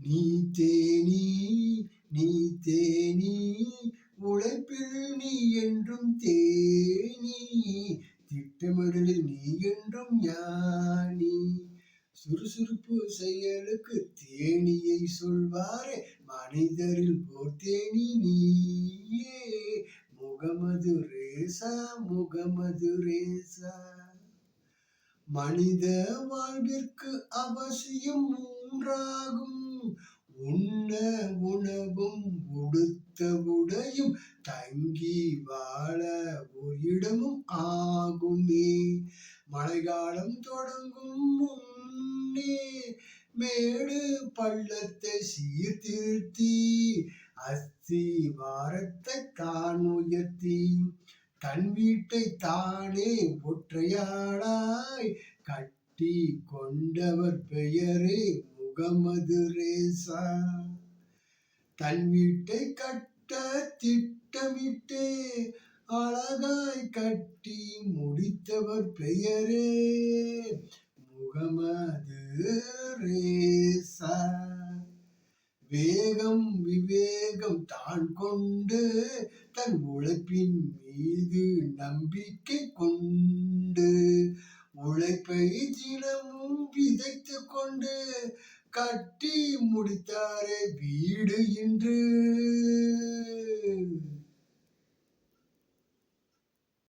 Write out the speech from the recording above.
நீ தேனி நீ தேனி உழைப்பில் நீ என்றும் தேனி திட்டமிடலில் நீ என்றும் ஞானி சுறுசுறுப்பு செயலுக்கு தேனியை சொல்வாரே மனிதரில் போர் தேனி நீயே. முகமது ரேசா முகமது ரேசா. மனித வாழ்விற்கு அவசியம் மூன்றாகும். உண்ண உணவும் உடுத்த உடையும் தங்கி வாழ ஒரு இடமும் ஆகுமே. மழைக்காலம் தொடங்கும் முன்னே மேடு பள்ளத்தை சீர்திருத்தி அஸ்தி வாரத்தை தான் உயர்த்தி. தன் வீட்டை தானே ஒற்றையாளாய் கட்டி கொண்டவர் பெயரே முகமது ரேசா. தன் வீட்டை கட்ட திட்டமிட்டே அழகாய் கட்டி முடித்தவர் பெயரே முகமது ரேசா. வேகம் விவேகம் தான் கொண்டு தன் உழைப்பின் மீது நம்பிக்கை கொண்டு உழைப்பை தினமும் விதைத்து கொண்டு கட்டி முடித்தாரே வீடு இன்று.